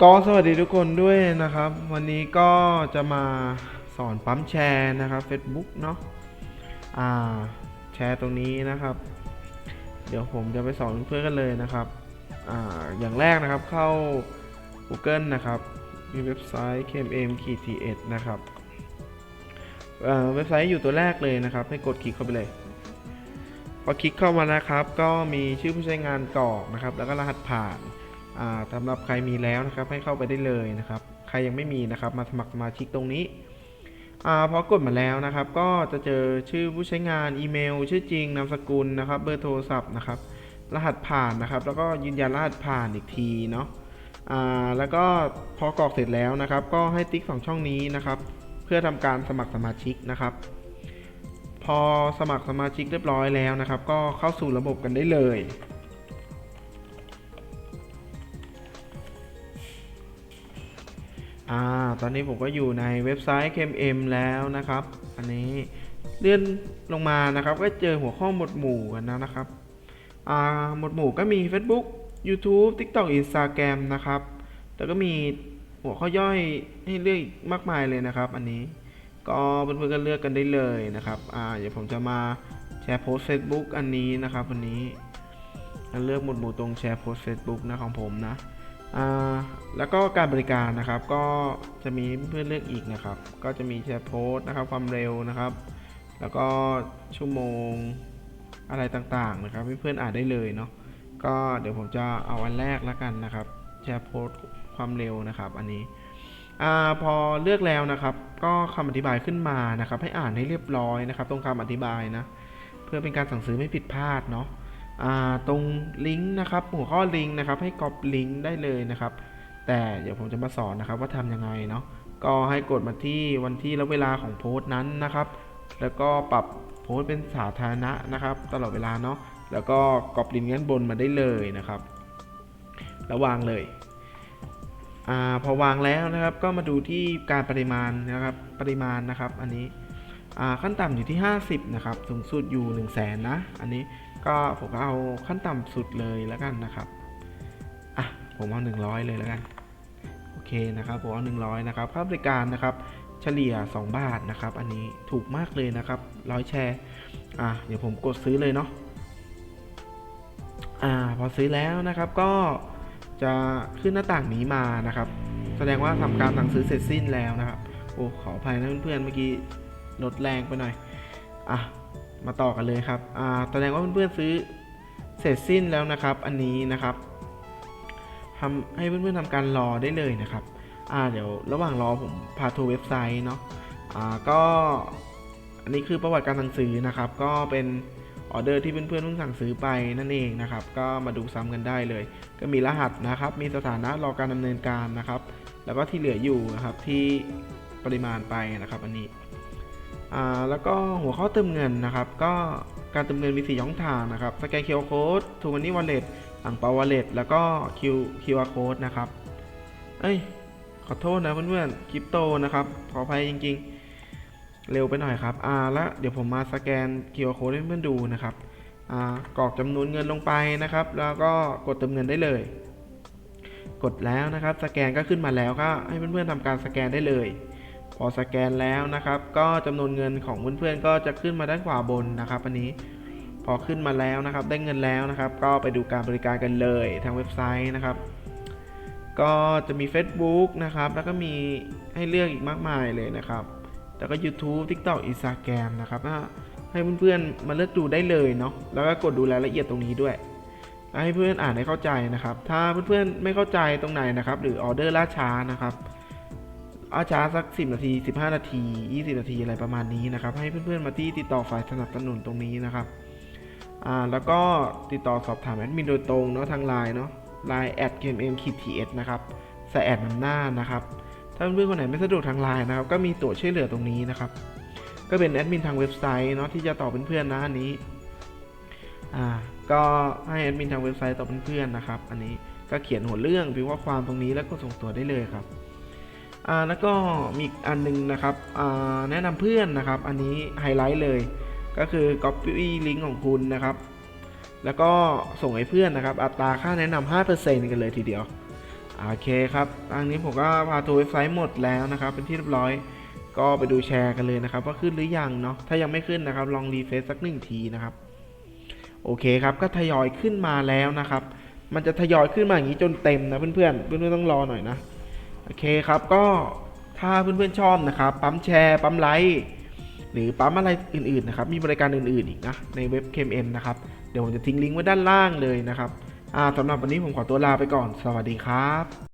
ก็สวัสดีทุกคนด้วยนะครับ วันนี้ก็จะมาสอนปั๊มแชร์นะครับ Facebook เนาะอ่าแชร์ตรงนี้นะครับ เดี๋ยวผมจะไปสอนเพื่อนกันเลยนะครับอ่าอย่างแรกนะครับเข้า Google นะครับ มีเว็บไซต์ kmm t s นะครับเว็บไซต์อยู่ตัวแรกเลยนะครับ ให้กดคลิกเข้าไปเลย พอคลิกเข้ามานะครับ ก็มีชื่อผู้ใช้งานกรอกนะครับ แล้วก็รหัสผ่าน สำหรับใครมีแล้วนะครับให้เข้าไปได้เลยนะครับ ใครยังไม่มีนะครับมาสมัครสมาชิกตรงนี้อพอกดมาแล้วนะครับ ก็จะเจอชื่อผู้ใช้งานอีเมล ชื่อจริงนามสกุลนะครับ เบอร์โทรศัพท์นะครับ รหัสผ่านนะครับ แล้วก็ยืนยันรหัสผ่านอีกทีเนาะแล้วก็พอกรอกเสร็จแล้วนะครับ ก็ให้ติ๊กสองช่องนี้นะครับ เพื่อทำการสมัครสมาชิกนะครับ พอสมัครสมาชิกเรียบร้อยแล้วนะครับ ก็เข้าสู่ระบบกันได้เลย อ่าตอนนี้ผมก็อยู่ในเว็บไซต์ KMM แล้วนะครับ อันนี้เลื่อนลงมานะครับ ก็เจอหัวข้อหมวดหมู่กันนะครับอ่าหมวดหมู่ก็มี Facebook YouTube TikTok Instagram นะครับ แล้วก็มีหัวข้อย่อยให้เลือกมากมายเลยนะครับ อันนี้ก็เพื่อนๆก็เลือกกันได้เลยนะครับอ่าเดี๋ยวผมจะมาแชร์โพสต์ Facebook อันนี้นะครับ วันนี้เลือกหมวดหมู่ตรงแชร์โพสต์ Facebook นะของผมนะ แล้วก็การบริการนะครับก็จะมีเพื่อนเลือกอีกนะครับ ก็จะมีแชร์โพสต์นะครับความเร็วนะครับ แล้วก็ชั่วโมงอะไรต่างๆนะครับให้เพื่อนอ่านได้เลยเนาะก็เดี๋ยวผมจะเอาอันแรกแล้วกันนะครับ แชร์โพสต์ความเร็วนะครับ อันนี้อพอเลือกแล้วนะครับ ก็คำอธิบายขึ้นมานะครับ ให้อ่านให้เรียบร้อยนะครับ ตรงคำอธิบายนะ เพื่อเป็นการสั่งซื้อไม่ผิดพลาดเนาะ ตรงลิงก์นะครับหัวข้อลิงก์นะครับให้ก๊อปลิงก์ได้เลยนะครับ แต่เดี๋ยวผมจะมาสอนนะครับว่าทำยังไงเนาะก็ให้กดมาที่วันที่และเวลาของโพสต์นั้นนะครับ แล้วก็ปรับโพสต์เป็นสาธารณะนะครับ ตลอดเวลาเนาะแล้วก็ก๊อปลิงก์ด้านบนมาได้เลยนะครับ แล้ววางเลยอ่าพอวางแล้วนะครับก็มาดูที่การปริมาณนะครับปริมาณนะครับ อันนี้อ่าขั้นต่ำอยู่ที่ 50 นะครับ สูงสุดอยู่ 1 0 0 0 0แสนนะ อันนี้ ก็ผมเอาขั้นต่ำสุดเลยแล้วกันนะครับ อะ ผมเอา 100 เลยแล้วกัน โอเคนะครับ ผมเอา 100 นะครับ ค่าบริการนะครับ เฉลี่ย 2 บาทนะครับ อันนี้ถูกมากเลยนะครับ ร้อยแชร์ อะ เดี๋ยวผมกดซื้อเลยเนาะ อ่า พอซื้อแล้วนะครับ ก็จะขึ้นหน้าต่างนี้มานะครับ แสดงว่าทำการสั่งซื้อเสร็จสิ้นแล้วนะครับ โอ้ ขออภัยนะเพื่อนๆ เมื่อกี้ลดแรงไปหน่อย อะ มาต่อกันเลยครับอ่าแสดงว่าเพื่อนๆซื้อเสร็จสิ้นแล้วนะครับ อันนี้นะครับทำให้เพื่อนๆทำการรอได้เลยนะครับอ่าเดี๋ยวระหว่างรอผมพาทัวร์เว็บไซต์เนาะอ่าก็อันนี้คือประวัติการสั่งซื้อนะครับ ก็เป็นออเดอร์ที่เพื่อนๆเพิ่งสั่งซื้อไปนั่นเองนะครับ ก็มาดูซ้ำกันได้เลย ก็มีรหัสนะครับ มีสถานะรอการดำเนินการนะครับ แล้วก็ที่เหลืออยู่นะครับที่ปริมาณไปนะครับ อันนี้ อ่าแล้วก็หัวข้อเติมเงินนะครับ ก็การเติมเงินมี4ช่องทางนะครับสแกน QR Code ทูมันนี่วอลเล็ตอ่างเปาวอลเล็ตแล้วก็ Q QR Code นะครับ เอ้ย ขอโทษนะเพื่อนๆคริปโตนะครับ ขออภัยจริง ๆ เร็วไปหน่อยครับอ่าแล้วเดี๋ยวผมมาสแกน QR Code ให้เพื่อนๆดูนะครับอ่ากรอกจำนวนเงินลงไปนะครับ แล้วก็กดเติมเงินได้เลย กดแล้วนะครับ สแกนก็ขึ้นมาแล้วก็ให้เพื่อนๆทำการสแกนได้เลย พอสแกนแล้วนะครับ ก็จำนวนเงินของเพื่อนๆก็จะขึ้นมาด้านขวาบนนะครับ อันนี้พอขึ้นมาแล้วนะครับ ได้เงินแล้วนะครับ ก็ไปดูการบริการกันเลยทางเว็บไซต์นะครับ ก็จะมี Facebook นะครับ แล้วก็มีให้เลือกอีกมากมายเลยนะครับ แล้วก็ YouTube TikTok Instagram นะครับให้เพื่อนๆมาเลือกดูได้เลยเนาะแล้วก็กดดูรายละเอียดตรงนี้ด้วยแล้วให้เพื่อนอ่านให้เข้าใจนะครับ ถ้าเพื่อนๆไม่เข้าใจตรงไหนนะครับ หรือออเดอร์ล่าช้านะครับ อาช้าสัก 10 นาที 15 นาที 20 นาทีอะไรประมาณนี้นะครับ ให้เพื่อนๆมาที่ติดต่อฝ่ายสนับสนุนตรงนี้นะครับอ่าแล้วก็ติดต่อสอบถามแอดมินโดยตรงเนาะทางไลน์เนาะไลน์แอด kmm t s นะครับใส่แอดนำหน้านะครับถ้าเพื่อนๆคนไหนไม่สะดวกทางไลน์นะครับก็มีตัวช่วยเหลือตรงนี้นะครับก็เป็นแอดมินทางเว็บไซต์เนาะที่จะตอบเพื่อนๆนะอันนี้อ่าก็ให้แอดมินทางเว็บไซต์ตอบเพื่อนๆนะครับอันนี้ก็เขียนหัวเรื่องพิมพ์ข้อความตรงนี้แล้วก็ส่งตัวได้เลยครับ อ่าแล้วก็มีอันหนึงนะครับอ่าแนะนำเพื่อนนะครับ อันนี้ไฮไลท์เลย ก็คือ copy link ของคุณนะครับ แล้วก็ส่งให้เพื่อนนะครับ อัตราค่าแนะนำ5%กันเลยทีเดียวโอเคครับทางนี้ผมก็พาทัวร์เว็บไซต์หมดแล้วนะครับ เป็นที่เรียบร้อย ก็ไปดูแชร์กันเลยนะครับ ว่าขึ้นหรือยังเนาะถ้ายังไม่ขึ้นนะครับ ลองรีเฟซสักหนึ่งทีนะครับโอเคครับก็ทยอยขึ้นมาแล้วนะครับ มันจะทยอยขึ้นมาอย่างนี้จนเต็มนะเพื่อนๆเพื่อนๆต้องรอหน่อยนะ โอเคครับก็ถ้าเพื่อนๆชอบนะครับปั๊มแชร์ปั๊มไลค์หรือปั๊มอะไรอื่นๆนะครับมีบริการอื่นๆอีกนะในเว็บเคมเอ็นะครับเดี๋ยวผมจะทิ้งลิงก์ไว้ด้านล่างเลยนะครับสำหรับวันนี้ผมขอตัวลาไปก่อน สวัสดีครับ